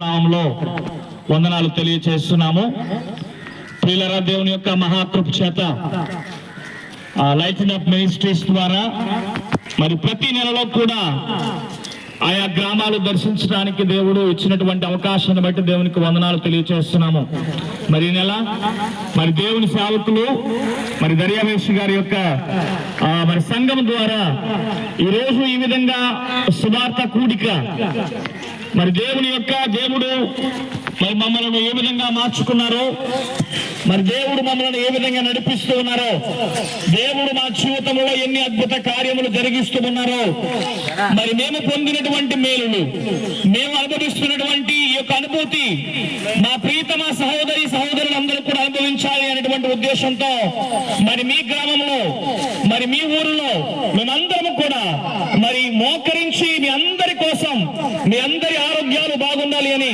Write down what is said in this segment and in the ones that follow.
నామంలో వందనాలు తెలియచేస్తున్నాము. ప్రియులరా దేవుని యొక్క మహాకృప్ చేత లైఫ్ ఆఫ్ మినిస్ట్రీస్ ద్వారా మరి ప్రతి నెలలో కూడా ఆయా గ్రామాలు దర్శించడానికి దేవుడు ఇచ్చినటువంటి అవకాశాన్ని బట్టి దేవునికి వందనాలు తెలియచేస్తున్నాము. మరి ఈ నెల మరి దేవుని సేవకులు మరి దర్యావేషి గారి యొక్క మరి సంఘం ద్వారా ఈ రోజు ఈ విధంగా సువార్త కూడిక మరి దేవుని యొక్క దేవుడు మరి మమ్మల్ని ఏ విధంగా మార్చుకున్నారో మరి దేవుడు మమ్మల్ని ఏ విధంగా నడిపిస్తూ ఉన్నారో దేవుడు మా జీవితంలో ఎన్ని అద్భుత కార్యములు జరిగిస్తూ ఉన్నారో మరి మేము పొందినటువంటి మేలులు మేము అనుభవిస్తున్నటువంటి ఈ యొక్క అనుభూతి మా ప్రీతమ సహోదరి సహోదరులందరూ కూడా అనుభవించాలి అనేటువంటి ఉద్దేశంతో మరి మీ గ్రామంలో మరి మీ ఊరిలో మేమందరము కూడా మరి మోకరించి మీ అందరి కోసం మీ అందరి పొందాలి అని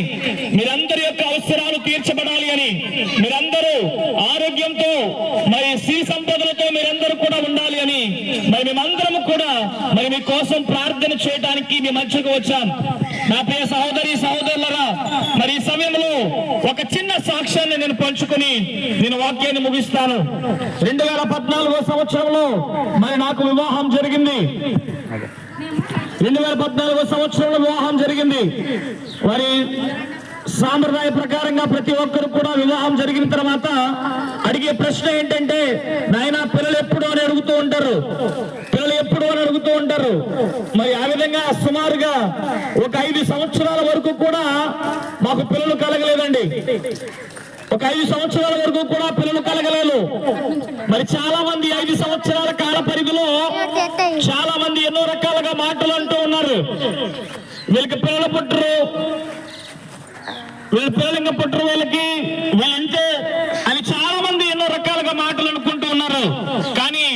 మీరందరి యొక్క అవసరాలు తీర్చబడాలి అని మీరందరూ ఆరోగ్యంతో మరి శ్రీ సంపదలతో మీరందరూ కూడా ఉండాలి అని మరి మేమందరం కూడా మరి మీ కోసం ప్రార్థన చేయడానికి మీ మధ్యకు వచ్చాం. నా ప్రియ సహోదరి సహోదరులరా మరి ఈ సమయంలో ఒక చిన్న సాక్ష్యాన్ని నేను పంచుకొని నేను వాక్యాన్ని ముగిస్తాను. రెండు వేల పద్నాలుగో సంవత్సరంలో మరి నాకు వివాహం జరిగింది. రెండు వేల పద్నాలుగో సంవత్సరంలో వివాహం జరిగింది. మరి సాంప్రదాయ ప్రకారంగా ప్రతి ఒక్కరు కూడా వివాహం జరిగిన తర్వాత అడిగే ప్రశ్న ఏంటంటే నాయన పిల్లలు ఎప్పుడు అని అడుగుతూ ఉంటారు. పిల్లలు ఎప్పుడు అని అడుగుతూ ఉంటారు. మరి ఆ విధంగా సుమారుగా ఒక ఐదు సంవత్సరాల వరకు కూడా మాకు పిల్లలు కలగలేదండి. ఒక ఐదు సంవత్సరాల వరకు కూడా పిల్లలు కలగలేదు. మరి చాలా మంది ఐదు సంవత్సరాల కాల పరిధిలో చాలా మంది ఎన్నో ఉన్నారు వీళ్ళకి పిల్లలు పుట్టరు. వీళ్ళ పిల్లలు ఇంకా పుట్టరు వీళ్ళకి. వీళ్ళంటే అని చాలా మంది ఎన్నో రకాలుగా మాటలు అనుకుంటూ ఉన్నారు. కానీ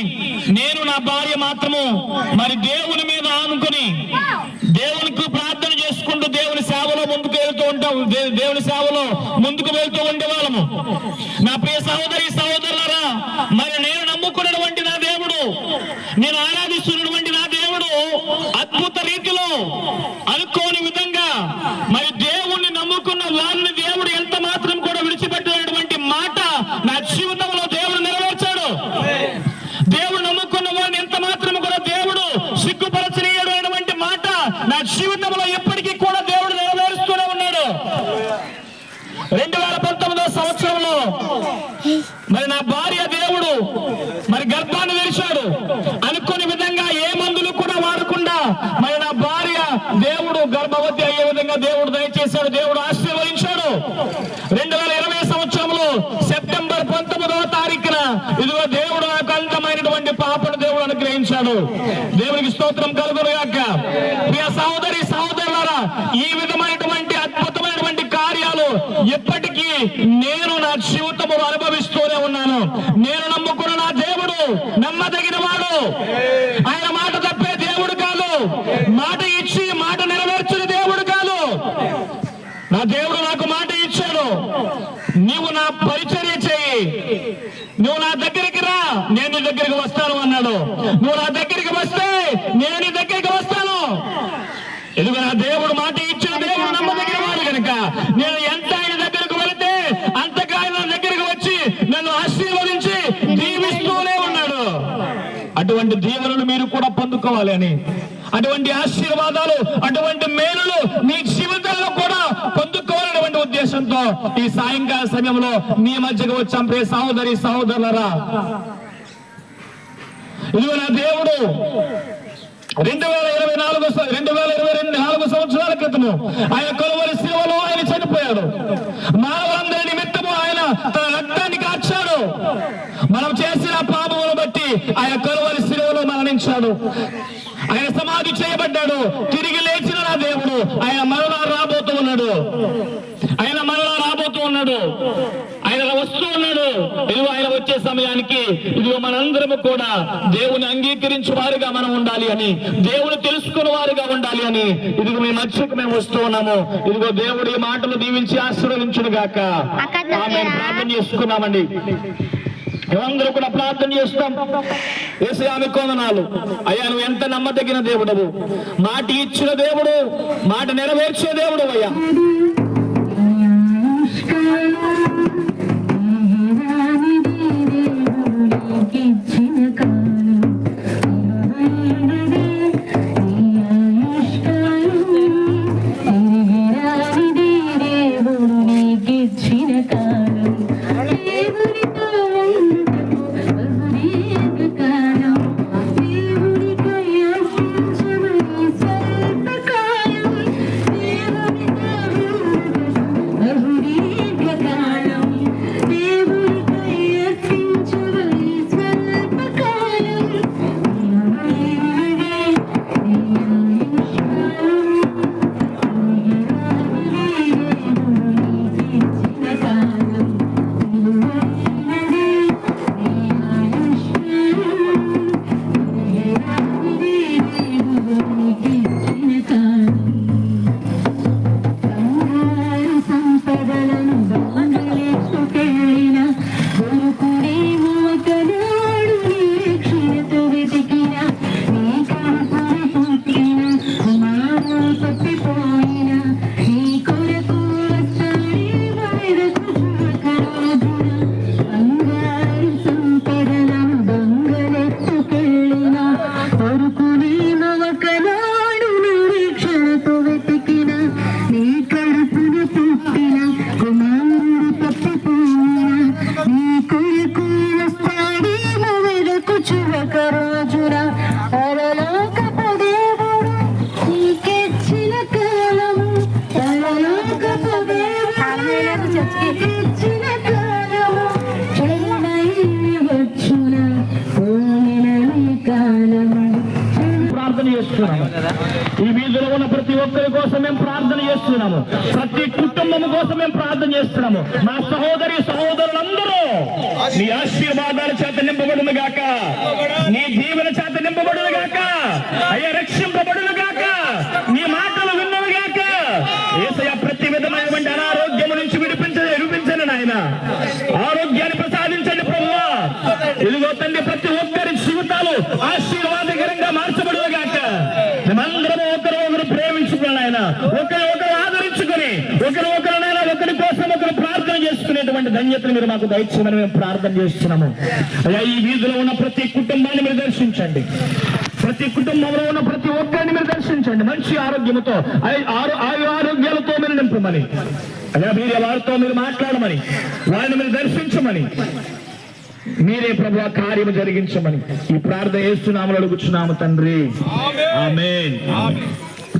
నేను నా భార్య మాత్రము మరి దేవుని మీద ఆనుకుని దేవునికి ప్రార్థన చేసుకుంటూ దేవుని సేవలో ముందుకు వెళ్తూ ఉంటాం. దేవుని సేవలో ముందుకు వెళ్తూ ఉండేవాళ్ళము. నా ప్రియ సహోదరి సహోదరులారా మరి నేను నమ్ముకున్నటువంటి నా దేవుడు నేను ఆరాధిస్తున్నటువంటి నా దేవుడు అద్భుత రీతిలో అనుకోని విధంగా మరి దేవుణ్ణి నమ్ముకున్న వారిని దేవుడు ఎంత మాత్రం కూడా విడిచిపెట్టినటువంటి మాట నా జీవితంలో దేవుడు నెరవేర్చాడు. దేవుడు నమ్ముకున్న వారిని ఎంత మాత్రం కూడా దేవుడు సిగ్గుపరచనీయడు అయినటువంటి మాట నా జీవితంలో ఎప్పటికీ కూడా దేవుడు నెరవేరుస్తూనే ఉన్నాడు. రెండు వేల పంతొమ్మిదో సంవత్సరంలో మరి నా భార్య దేవుడు మరి గర్భాన్ని తెరిచాడు అనుకునే విధంగా ఏ మందులు కూడా వాడకుండా మరి నా భార్య దేవుడు గర్భవతి అయ్యే విధంగా దేవుడు దయచేశాడు దేవుడు ఆశీర్వదించాడు. రెండు వేల ఇరవై సంవత్సరంలో సెప్టెంబర్ పంతొమ్మిదవ తారీఖున ఇదిగో దేవుడు నాకు పాపను దేవుడు అనుగ్రహించాడు. దేవునికి స్తోత్రం కలుగును గాక ప్రియ సహోదరి సహోదరులారా ఈ విధమైనటువంటి అద్భుతమైనటువంటి కార్యాలు ఎప్పటికీ నేను నా జీవితము అనుభవిస్తూనే ఉన్నాను. నేను నమ్ముకున్న నా దేవుడు నమ్మదగిన వాడు ఆయన మాట తప్పే దేవుడు కాదు మాట ఇచ్చి మాట నెరవేర్చిన దేవుడు కాదు నా దేవుడు నాకు మాట ఇచ్చాడు. నీవు నా పరిచర్య చేయి. నువ్వు నా దగ్గరికి రా. నేను నీ దగ్గరికి వస్తాను అన్నాడు. నువ్వు నా దగ్గరికి వస్తే నేను నీ దగ్గరికి వస్తాను. ఎందుకు నా దేవుడు మాట ఇచ్చిన దేవుడు నమ్మదగిన వాడు కనుక. నేను ఎంత ఆయన దగ్గరకు వెళితే అంతగా ఆయన నా దగ్గరికి వచ్చి నన్ను ఆశీర్వదించి దీవిస్తూనే ఉన్నాడు. అటువంటి దీవెనలు మీరు కూడా పొందుకోవాలి అని. అటువంటి ఆశీర్వాదాలు అటువంటి మేలులు మీ సమయంలో ఈ సాయంకాల సమయంలో నీ మధ్యకు వచ్చాం ప్రే సహోదరి సహోదరులరా. ఇదిగో నా దేవుడు రెండు వేల ఇరవై నాలుగు రెండు వేల ఇరవై రెండు నాలుగు సంవత్సరాల క్రితము ఆయన కొలువరి సేవలో ఆయన చనిపోయాడు. మానవులందరి నిమిత్తము ఆయన తన రక్తాన్ని కాచాడు. మనం చేసిన పాపమును బట్టి ఆయన కొలువరి సేవలో మరణించాడు. ఆయన సమాధి చేయబడ్డాడు. తిరిగి లేచిన నా దేవుడు ఆయన మరణ రాబోతూ ఉన్నాడు. ఆయన మరణ ఉన్నాడు. ఆయన వస్తూ ఉన్నాడు. ఇదిగో ఆయన వచ్చే సమయానికి ఇదిగో మనందరము కూడా దేవుని అంగీకరించు వారుగా మనం ఉండాలి అని దేవుని తెలుసుకున్న వారుగా ఉండాలి అని. ఇదిగో మీ మధ్యకు మేము వస్తూ ఉన్నాము. ఇదిగో దేవుడు ఈ మాటలు దీవించి ఆశీర్వదించును గాక. ప్రార్థన చేసుకున్నామండి మేమందరూ కూడా ప్రార్థన చేస్తాం. ఏసీ ఆమె కొందనాలు. అయ్యా నువ్వు ఎంత నమ్మదగిన దేవుడవు. మాట ఇచ్చిన దేవుడు మాట నెరవేర్చే దేవుడు అయ్యా. Thank you. ఒక్కరి కోసం మేము ప్రార్థన చేస్తున్నాము. ప్రతి కుటుంబం కోసం మేము ప్రార్థన చేస్తున్నాము. మా సహోదరి సహోదరులందరూ నీ ఆశీర్వాదాల చేత నింపబడును గాక. నీ జీవన చేత నింపబడును గాక. అయ్యా రక్షింపబడును గాక. నీ మాటలు విన్నవి గాక. ఏసయ ప్రతి విధమైనటువంటి అనారోగ్యము నుంచి విడిపించ విడిపించండి నాయన. ఆరోగ్యాన్ని ప్రసాదించండి ప్రభు ఇదిగో తండ్రి ప్రతి ఒక్కరి జీవితాలు ఆశీర్వాద మార్చబడును గాక మేమందరం ఒకరు ఒకరు ఆయన ఒకరు ఒకరు ఆదరించుకుని ఒకరు ఒకరినైనా ఒకరి కోసం ఒకరు ప్రార్థన చేసుకునేటువంటి ధన్యతను మీరు మాకు దయచేయమని మేము ప్రార్థన చేస్తున్నాము. అయ్యా ఈ వీధిలో ఉన్న ప్రతి కుటుంబాన్ని మీరు దర్శించండి. ప్రతి కుటుంబంలో ఉన్న ప్రతి ఒక్కరిని మీరు దర్శించండి. మంచి ఆరోగ్యముతో ఆయ- ఆరో- ఆయు ఆరోగ్యాలతో మీరు నింపమని. అయ్యా మీరే వారితో మీరు మాట్లాడమని వారిని మీరు దర్శించమని. మీరే ప్రభు కార్యము జరిగించమని. ఈ ప్రార్థన చేస్తున్నాము అడుగుచున్నాము తండ్రి. ఆమేన్.